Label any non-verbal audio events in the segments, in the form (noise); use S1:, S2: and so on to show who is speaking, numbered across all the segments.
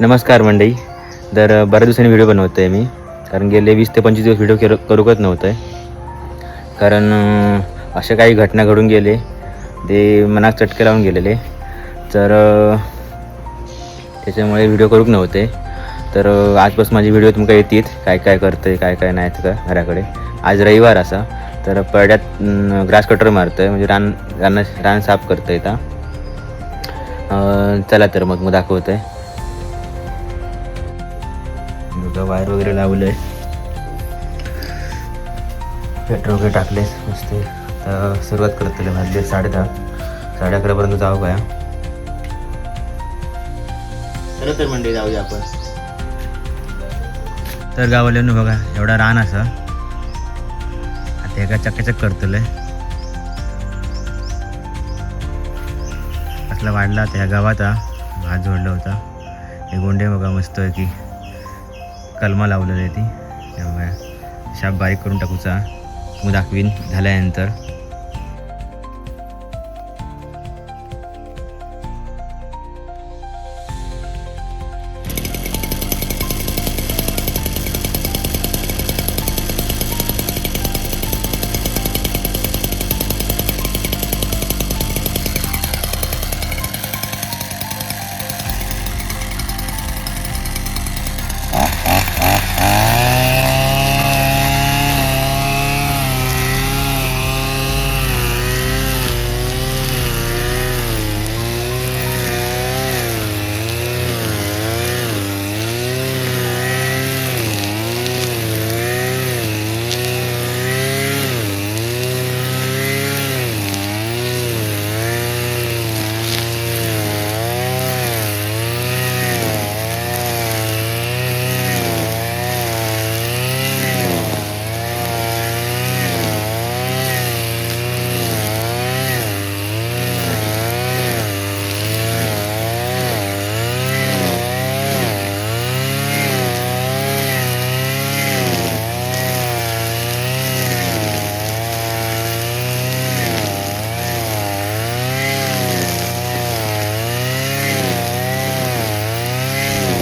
S1: नमस्कार मंडई तर बऱ्याच दिवसांनी व्हिडिओ बनवतो आहे मी. कारण गेले वीस ते पंचवीस दिवस व्हिडिओ करू करूकच नव्हतं आहे कारण अशा काही घटना घडून गेले. ते मनात चटके लावून गेलेले. तर त्याच्यामुळे व्हिडिओ करूक नव्हते. तर आजपासून माझी व्हिडिओ तुमका येतील काय काय करतं आहे काय काय नाही का घराकडे. आज रविवार असा. तर पडद्यात ग्रास कटर मारतो आहे म्हणजे रान रान रान साफ करतं आहे चला तर मग मग दाखवतं आहे बघा वायर वगैरे लावलं आहे पेट्रोल वगैरे टाकले मस्त तर सुरुवात करतले भाजले साडे दहा साडे अकरापर्यंत जाऊ काय चला तर मंडळी जाऊया आपण. तर गावाल्यानं बघा एवढा रान असा. आता एका चकाचक करतलंय. असला वाढला आता ह्या गावात हा भात जोडला होता. हे गोंडे बघा मस्त आहे की. कलमा लावलेली ती. त्यामुळे शाप बारीक करून टाकूचा. मग दाखवीन झाल्यानंतर.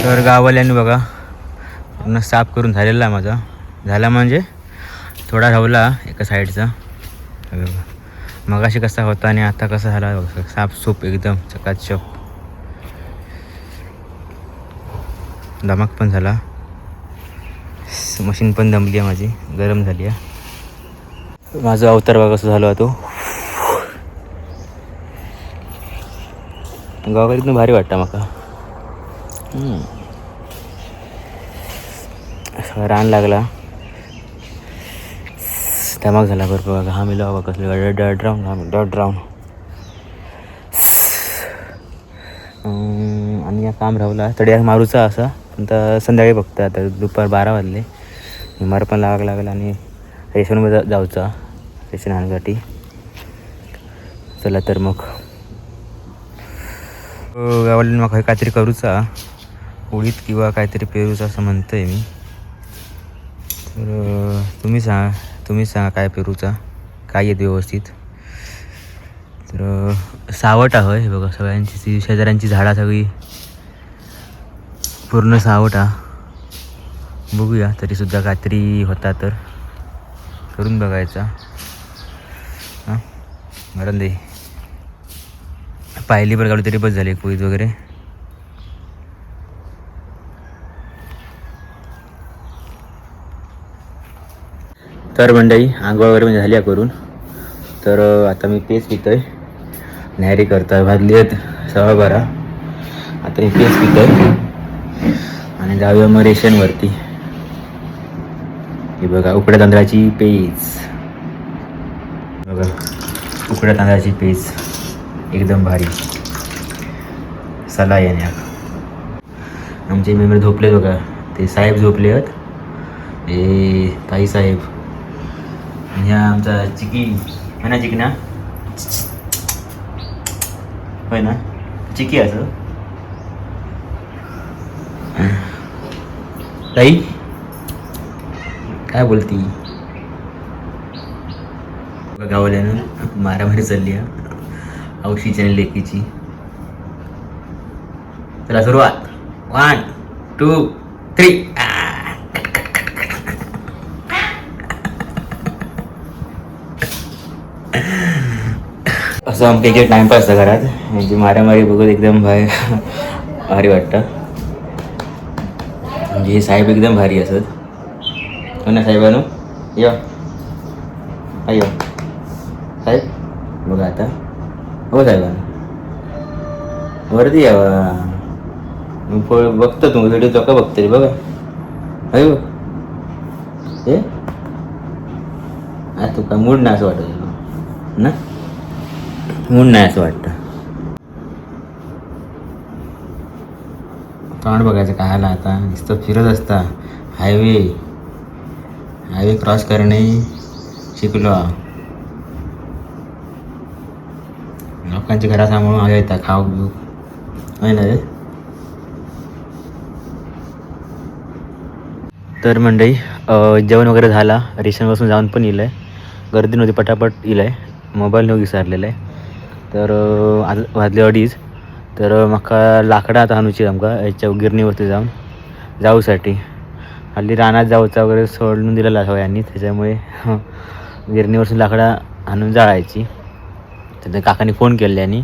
S1: तर गाववाल्याने बघा. पूर्ण साफ करून झालेला आहे माझा. झाला म्हणजे थोडा राहला एका साईडचा. बघा. मगाशी कसा होता आणि आता कसा झाला साफ सूप एकदम चकाचक. धमाक पण झाला. मशीन पण दमली आहे माझी. गरम झाली आहे. माझा अवतार बघा कसा झाला तो गावाकडे भारी वाटतं माका. हम्म. रान लागला. धमाक झाला भरपूर बघा. हा मी बघा कसलं डड राऊंड हा डड राऊंड आणि या काम रावला तड्या मारूचा असा. पण तर संध्याकाळी बघतं आता. दुपार बारा वाजले. मार पण लावाक लागला आणि रेशनमध्ये जा जाऊचा. रेशन आणण्यासाठी. चला तर मग. गावाला मग काहीतरी करूचा. उडीद किंवा काहीतरी पेरूचा असं म्हणतोय मी. तर तुम्ही सांगा तुम्ही सांगा काय पेरूचा? काय येत व्यवस्थित? तर सावट आहे हे बघा सगळ्यांची ती शेजाऱ्यांची झाडा सगळी. पूर्ण सावट आ. बघूया तरीसुद्धा कात्री होता तर. करून बघायचा. हां? मरण दे. पाहिली बरं गावली तरी बस झाली कुईत वगैरे. तर मंडळी आंघोळ वगैरे म्हणजे झाली आहे करून. तर आता मी पेस पितो आहे न्यारी करतोय. भाजली आहेत सहा बारा. आता मी पेस पितो आहे आणि जाऊया मग रेशनवरती. हे बघा उकड्या तांदळाची पेज. बघा उकड्या तांदळाची पेज. एकदम भारी. सला येण्या आमचे मेंबर झोपले बघा. ते साहेब झोपले आहेत. हे ताई साहेब. आणि ह्या आमचा चिकी आहे ना चिकी होय ना? चिकी असं. ताई? काय बोलती? गावल्यानं मारामारी चालली आहे. औशीची आणि लेकीची. चला सुरुवात. वन टू थ्री असं आमच्या इथे टाईमपास घरात. म्हणजे मारामारी बघत एकदम भारी भारी वाटतं. म्हणजे हे साहेब एकदम भारी असत. हो ना साहेबानो या. यो. साहेब बघा आता. हो साहेबानो वरती यावा मी बघतो तुम्ही व्हिडिओ तो का बघा. अयो हे आता तुका मूड ना असं वाटत ना? मूड नाही असं वाटतं. तोंड बघायचं काय आला आता? नुसतं फिरत असता. हायवे हायवे क्रॉस करणे शिकलो. लोकांची घरा सांभाळून आले येतात खाऊ बिऊ आहे ना रे? तर मंडळी अ, जेवण वगैरे झाला. रेशनपासून जाऊन पण येलं आहे गर्दी नव्हती पटापट येलं आहे मोबाईल नव्हती विसरलेलं आहे तर आज वाजले अडीच. तर म्हाका लाकडां आतां हाडूची आमकां. हेच्या गिरणीवरती जाऊन जाऊसाठी. हल्ली रानात जाऊचा वगैरे सोडून दिलेला सगळ्यांनी त्याच्यामुळे गिरणीवरसून लाकडां आणून जाळायची. तर त्या काकांनी फोन केल्याने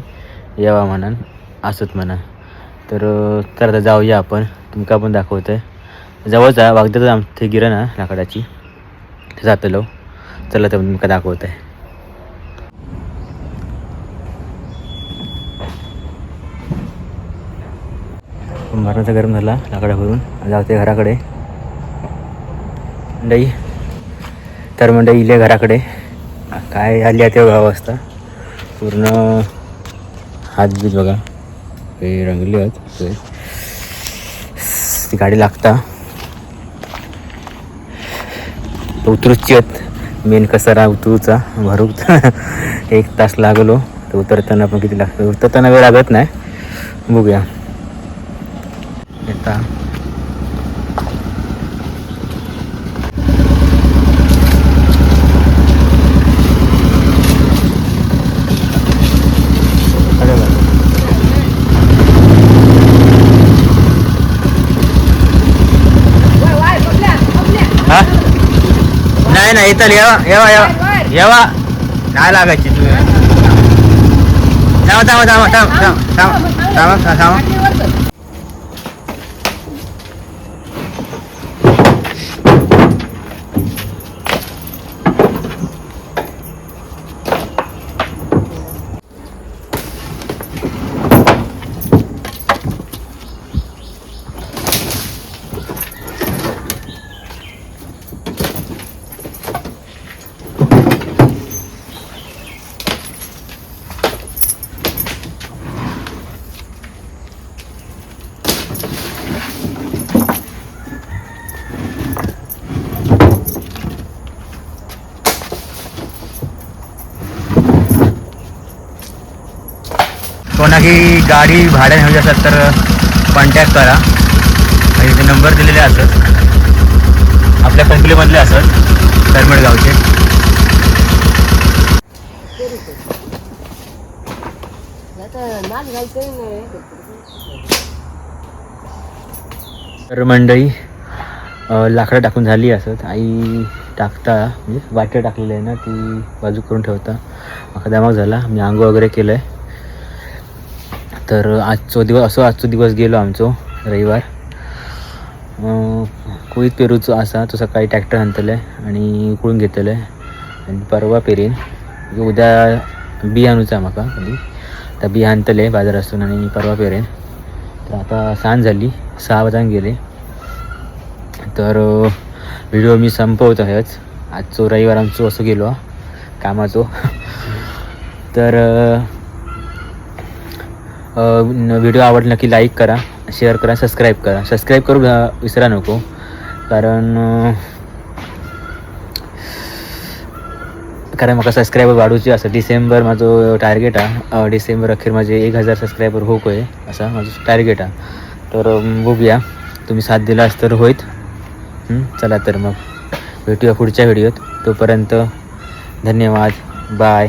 S1: यावा म्हणान असत म्हणा तर तर आता जाऊया आपण. तुमका पण दाखवतोय. जवळच आहे वागद्यातच आमची गिरण आहे लाकडाची. जातलो. चला तर तुमका दाखवत आहे मरणाचा गरम झाला लाकडा भरून. जाते घराकडे. मंडई. तर मंडई इले घराकडे. काय आली आहे ते बघा वाजता पूर्ण हात बीत बघा. ते रंगले आहेत. ते. ती गाडी लागता. उतरूची आहेत. मेन कसारा उतरूचा. भरूक. (laughs) एक तास लागलो. तर उतरताना पण किती लागतं उतरताना वेळ लागत नाही. बघूया. येता अरे बापरे. हा? नाही नाही इथं येवा येवा येवा येवा नाही लागायची तू थांबा थांबा थांबा थांबा थांबा थांबा थांबा थांबा कोणाकी गाडी भाड्याने हवी असेल तर कॉन्टॅक्ट करा. आणि ते नंबर दिलेले असत आपल्या कंपनीमधले असत करमड गावचे. तर मंडळी लाकडं टाकून झाली असत आई टाकता म्हणजे वाट्या टाकलेलं आहे ना ती बाजू करून ठेवता. माका दमाग झाला. मी आंघोळ वगैरे केलं आहे तर आजचो दिवस असो आजचो दिवस गेलो आमचो रविवार. कुळीत पेरूचो असा तो सकाळी ट्रॅक्टर आणतले आणि उकळून घेतले. आणि परवा पेरीन म्हणजे उद्या बी आणूचा म्हाका कधी. तर बी आणतले बाजारातून आणि परवा पेरेन. तर आता सांज झाली सहा वाजान गेले. तर व्हिडिओ मी संपवत आहेच आजचो रविवार आमचो असं गेलो कामाचो. तर व्हिडिओ आवडला की लाईक करा शेअर करा सबस्क्राईब करा. सबस्क्राईब करू विसरा नको. कारण कारण म्हाका सबस्क्रायबर वाढूचे आसा डिसेंबर माझं टार्गेट हा डिसेंबर अखेर माझे एक हजार सबस्क्रायबर हो आहे असा माझं टार्गेट हा तर बघूया. तुम्ही साथ दिलास तर होईत. चला तर मग. भेटूया पुढच्या व्हिडिओत तोपर्यंत धन्यवाद. बाय